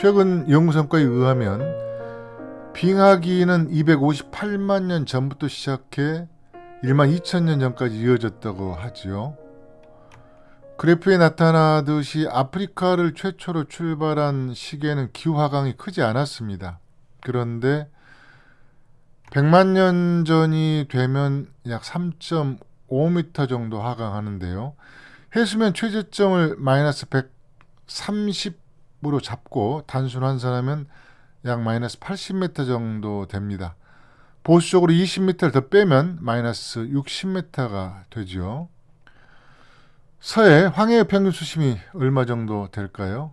최근 연구 성과에 의하면 빙하기는 258만 년 전부터 시작해 1만 2천 년 전까지 이어졌다고 하지요. 그래프에 나타나듯이 아프리카를 최초로 출발한 시계는 기후하강이 크지 않았습니다. 그런데 100만 년 전이 되면 약 3.5m 정도 하강하는데요. 해수면 최저점을 마이너스 130 으로 잡고 단순 환산하면 약 마이너스 80m 정도 됩니다. 보수적으로 20m를 더 빼면 마이너스 60m가 되죠. 서해 황해의 평균 수심이 얼마 정도 될까요?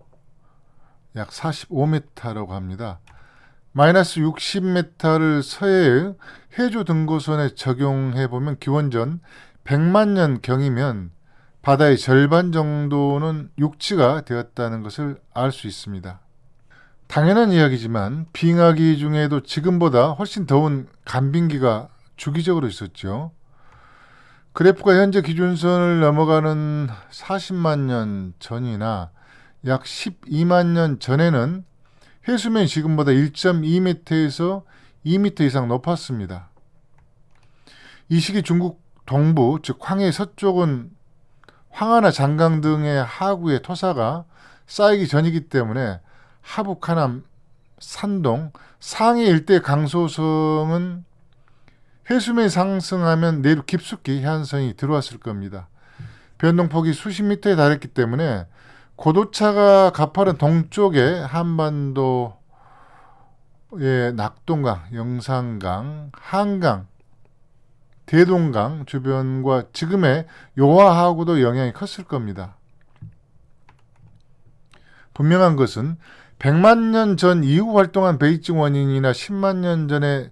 약 45m라고 합니다. 마이너스 60m를 서해의 해조 등고선에 적용해 보면 기원전 100만 년 경이면 바다의 절반 정도는 육지가 되었다는 것을 알 수 있습니다. 당연한 이야기지만 빙하기 중에도 지금보다 훨씬 더운 간빙기가 주기적으로 있었죠. 그래프가 현재 기준선을 넘어가는 40만 년 전이나 약 12만 년 전에는 해수면이 지금보다 1.2m에서 2m 이상 높았습니다. 이 시기 중국 동부, 즉 황해 서쪽은 황하나 장강 등의 하구의 토사가 쌓이기 전이기 때문에 하북, 하남, 산동, 상해 일대 강소성은 해수면이 상승하면 내륙 깊숙이 해안선이 들어왔을 겁니다. 변동폭이 수십 미터에 달했기 때문에 고도차가 가파른 동쪽에 한반도의 낙동강, 영산강, 한강, 대동강 주변과 지금의 요하하고도 영향이 컸을 겁니다. 분명한 것은 100만 년 전 이후 활동한 베이징 원인이나 10만 년 전의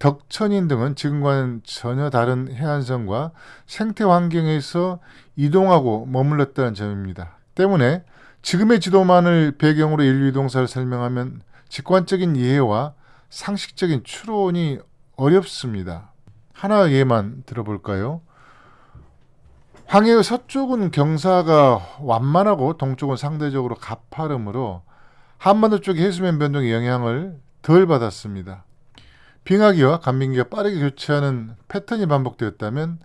덕천인 등은 지금과는 전혀 다른 해안선과 생태 환경에서 이동하고 머물렀다는 점입니다. 때문에 지금의 지도만을 배경으로 인류 이동사를 설명하면 직관적인 이해와 상식적인 추론이 어렵습니다. 하나 예만 들어볼까요? 황해의 서쪽은 경사가 완만하고 동쪽은 상대적으로 가파르므로 한반도 쪽 해수면 변동의 영향을 덜 받았습니다. 빙하기와 간빙기가 빠르게 교체하는 패턴이 반복되었다면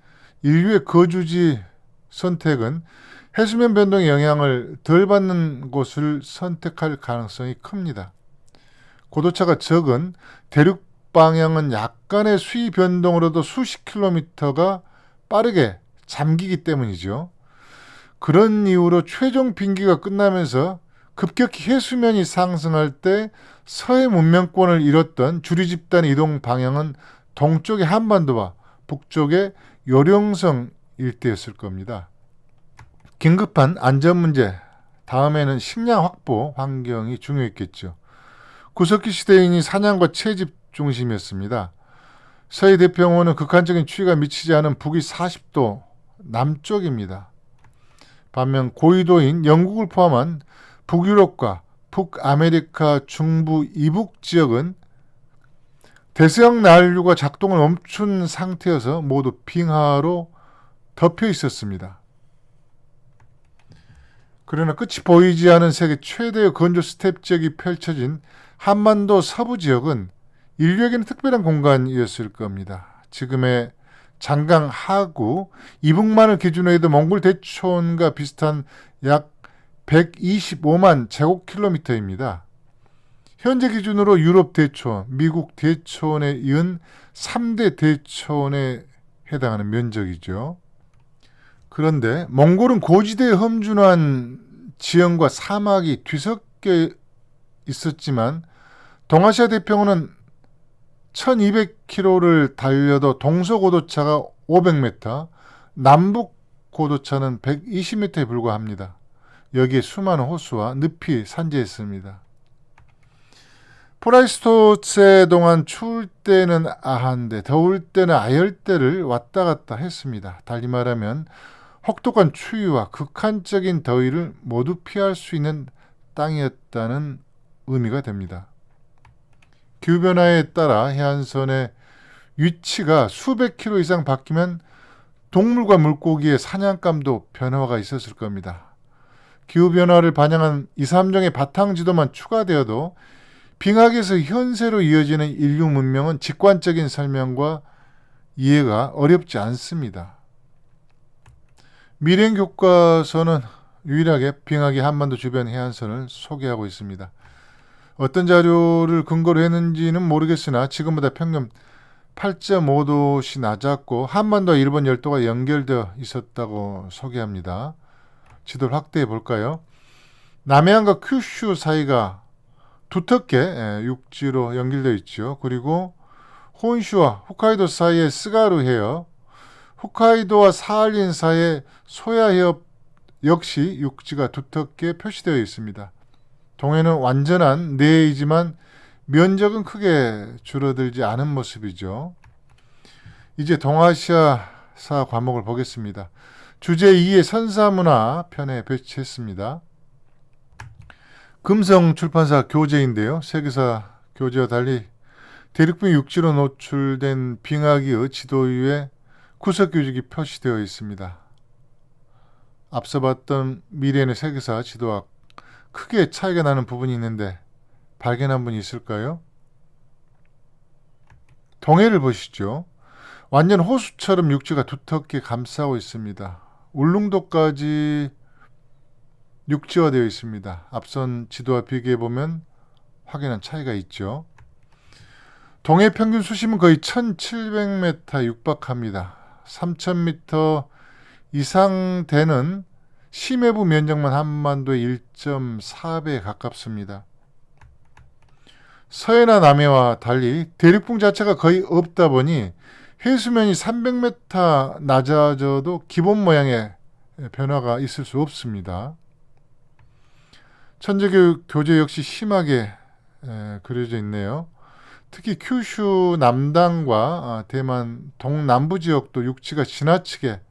인류의 거주지 선택은 해수면 변동의 영향을 덜 받는 곳을 선택할 가능성이 큽니다. 고도차가 적은 대륙 방향은 약간의 수위 변동으로도 수십 킬로미터가 빠르게 잠기기 때문이죠. 그런 이유로 최종 빙기가 끝나면서 급격히 해수면이 상승할 때 서해 문명권을 잃었던 주리 집단의 이동 방향은 동쪽의 한반도와 북쪽의 요령성 일대였을 겁니다. 긴급한 안전 문제, 다음에는 식량 확보 환경이 중요했겠죠. 구석기 시대인이 사냥과 채집 중심이었습니다. 서해 대평원은 극한적인 추위가 미치지 않은 북위 40도 남쪽입니다. 반면 고위도인 영국을 포함한 북유럽과 북아메리카 중부 이북 지역은 대서양 난류가 작동을 멈춘 상태여서 모두 빙하로 덮여 있었습니다. 그러나 끝이 보이지 않은 세계 최대의 건조 스텝 지역이 펼쳐진 한반도 서부 지역은 인류에게는 특별한 공간이었을 겁니다. 지금의 장강 하구 이북만을 기준으로 해도 몽골 대촌과 비슷한 약 125만 제곱킬로미터입니다. 현재 기준으로 유럽 대촌, 미국 대촌에 이은 3대 대촌에 해당하는 면적이죠. 그런데 몽골은 고지대에 험준한 지형과 사막이 뒤섞여 있었지만 동아시아 대평원은 1200km를 달려도 동서고도차가 500m, 남북 고도차는 120m에 불과합니다. 여기에 수많은 호수와 늪이 산재했습니다. 포라이스토세 동안 추울 때는 아한데 더울 때는 아열대를 왔다 갔다 했습니다. 달리 말하면 혹독한 추위와 극한적인 더위를 모두 피할 수 있는 땅이었다는 의미가 됩니다. 기후 변화에 따라 해안선의 위치가 수백 킬로 이상 바뀌면 동물과 물고기의 사냥감도 변화가 있었을 겁니다. 기후 변화를 반영한 2, 3종의 바탕 지도만 추가되어도 빙하기에서 현세로 이어지는 인류 문명은 직관적인 설명과 이해가 어렵지 않습니다. 미래행 교과서는 유일하게 빙하기 한반도 주변 해안선을 소개하고 있습니다. 어떤 자료를 근거로 했는지는 모르겠으나 지금보다 평균 8.5도씩 낮았고 한반도와 일본 열도가 연결되어 있었다고 소개합니다. 지도를 확대해 볼까요? 남해안과 큐슈 사이가 두텁게 예, 육지로 연결되어 있죠. 그리고 혼슈와 홋카이도 사이의 스가루 해협, 홋카이도와 사할린 사이의 소야 해협 역시 육지가 두텁게 표시되어 있습니다. 동해는 완전한 내이지만 면적은 크게 줄어들지 않은 모습이죠. 이제 동아시아사 과목을 보겠습니다. 주제 2의 선사문화 편에 배치했습니다. 금성 출판사 교재인데요. 세계사 교재와 달리 대륙붕 육지로 노출된 빙하기의 지도 위에 구석 규칙이 표시되어 있습니다. 앞서 봤던 미래의 세계사 지도와 크게 차이가 나는 부분이 있는데 발견한 분이 있을까요? 동해를 보시죠. 완전 호수처럼 육지가 두텁게 감싸고 있습니다. 울릉도까지 육지화되어 있습니다. 앞선 지도와 비교해 보면 확연한 차이가 있죠. 동해 평균 수심은 거의 1700m 육박합니다. 3000m 이상 되는 심해부 면적만 한반도의 1.4배에 가깝습니다. 서해나 남해와 달리 대륙붕 자체가 거의 없다 보니 해수면이 300m 낮아져도 기본 모양의 변화가 있을 수 없습니다. 천재교육 교재 역시 심하게 에, 그려져 있네요. 특히 큐슈 남단과 아, 대만 동남부 지역도 육지가 지나치게 에,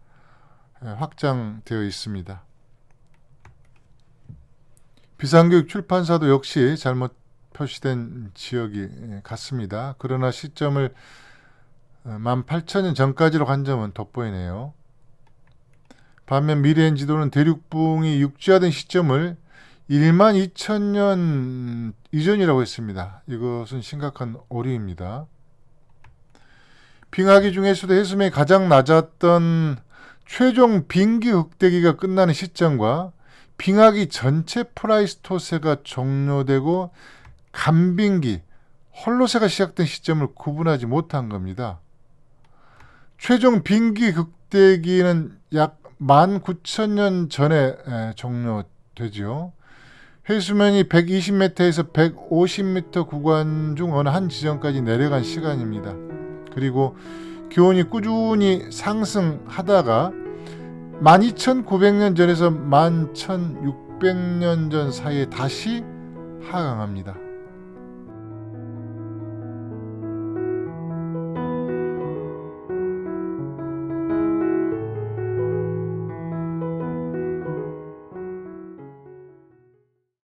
확장되어 있습니다. 비상교육 출판사도 역시 잘못 표시된 지역이 에, 같습니다. 그러나 시점을 18,000년 전까지로 간 점은 돋보이네요. 반면 미래엔 지도는 대륙붕이 육지화된 시점을 1만 2천년 이전이라고 했습니다. 이것은 심각한 오류입니다. 빙하기 중에서도 해수면이 가장 낮았던 최종 빙기 흑대기가 끝나는 시점과 빙하기 전체 프라이스토세가 종료되고 간빙기 홀로세가 시작된 시점을 구분하지 못한 겁니다. 최종 빙기 극대기는 약 19,000년 전에 에, 종료되지요. 해수면이 120m에서 150m 구간 중 어느 한 지점까지 내려간 시간입니다. 그리고 기온이 꾸준히 상승하다가 12,900년 전에서 11,600년 전 사이에 다시 하강합니다.